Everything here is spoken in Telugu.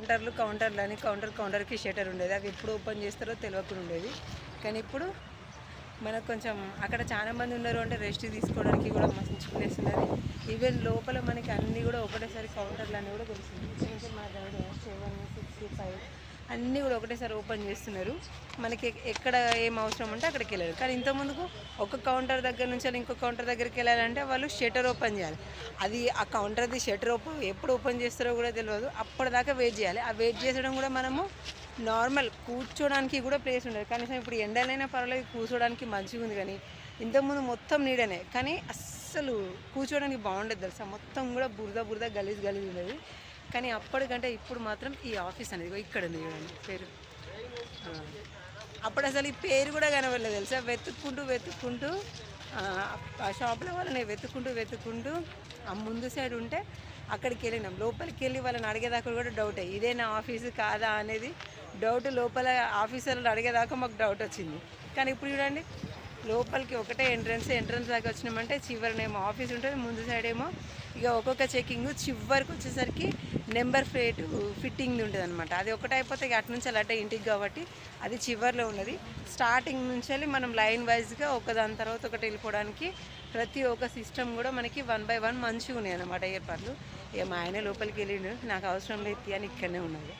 కౌంటర్లు కౌంటర్లు అని కౌంటర్ కౌంటర్కి షటర్ ఉండేది. అవి ఎప్పుడు ఓపెన్ చేస్తారో తెలియకుండా ఉండేది. కానీ ఇప్పుడు మనకు కొంచెం అక్కడ చాలా మంది ఉన్నారు అంటే రెస్ట్ తీసుకోవడానికి కూడా మంచి ప్లేస్ ఉన్నది. ఈవెన్ లోపల మనకి అన్నీ కూడా ఒకటేసారి కౌంటర్లు అన్నీ కూడా తెలుస్తుంది కొంచెం మా దగ్గర సెవెన్ సిక్స్టీ ఫైవ్ అన్నీ కూడా ఒకటేసారి ఓపెన్ చేస్తున్నారు. మనకి ఎక్కడ ఏం అవసరం ఉంటే అక్కడికి వెళ్ళాలి. కానీ ఇంతకుముందుకు ఒక కౌంటర్ దగ్గర నుంచి ఇంకో కౌంటర్ దగ్గరికి వెళ్ళాలంటే వాళ్ళు షటర్ ఓపెన్ చేయాలి. అది ఆ కౌంటర్ది షటర్ ఓపెన్ ఎప్పుడు ఓపెన్ చేస్తారో కూడా తెలియదు అప్పటిదాకా వెయిట్ చేయాలి. ఆ వెయిట్ చేసడం కూడా మనము నార్మల్ కూర్చోడానికి కూడా ప్లేస్ ఉండదు. కనీసం ఇప్పుడు ఎండలైనా పర్వాలేదు కూర్చోడానికి మంచిగా ఉంది కానీ ఇంతకుముందు మొత్తం నీడనే. కానీ అస్సలు కూర్చోడానికి బాగుండదు తెలుసా? మొత్తం కూడా బురద బురద గలీజ్ గలీజ్ ఉండేది. కానీ అప్పటికంటే ఇప్పుడు మాత్రం ఈ ఆఫీస్ అనేది ఇక్కడ ఉంది చూడండి పేరు. అప్పుడు అసలు ఈ పేరు కూడా కనబడలేదు తెలుసా? వెతుక్కుంటూ వెతుక్కుంటూ ఆ, ఆ షాప్లో వాళ్ళని వెతుక్కుంటూ వెతుక్కుంటూ ఆ ముందు సైడ్ ఉంటే అక్కడికి వెళ్ళినాం. లోపలికి వెళ్ళి వాళ్ళని అడిగేదాకా కూడా డౌటే ఇదే నా ఆఫీసు కాదా అనేది డౌట్ లోపల ఆఫీసర్లు అడిగేదాకా మాకు డౌట్ వచ్చింది. కానీ ఇప్పుడు చూడండి లోపలికి ఒకటే ఎంట్రన్స్ ఎంట్రన్స్ దాకా వచ్చినామంటే చివరినేమో ఆఫీస్ ఉంటుంది ముందు సైడ్ ఏమో ఇక ఒక్కొక్క చెకింగ్ చివరికి వచ్చేసరికి నెంబర్ ప్లేట్ ఫిట్టింగ్ ఉంటుంది అనమాట అది ఒకటి అయిపోతే ఇక అటు నుంచి అలాంటి ఇంటికి కాబట్టి అది చివర్లో ఉన్నది. స్టార్టింగ్ నుంచి వెళ్ళి మనం లైన్ వైజ్గా ఒకదాని తర్వాత ఒకటి వెళ్ళిపోవడానికి ప్రతి ఒక్క సిస్టమ్ కూడా మనకి వన్ బై వన్ మంచిగా ఉన్నాయి అనమాట ఏర్పాట్లు. ఇక మా ఆయన లోపలికి వెళ్ళిండు నాకు అవసరం లేదు అని ఇక్కడనే ఉన్నది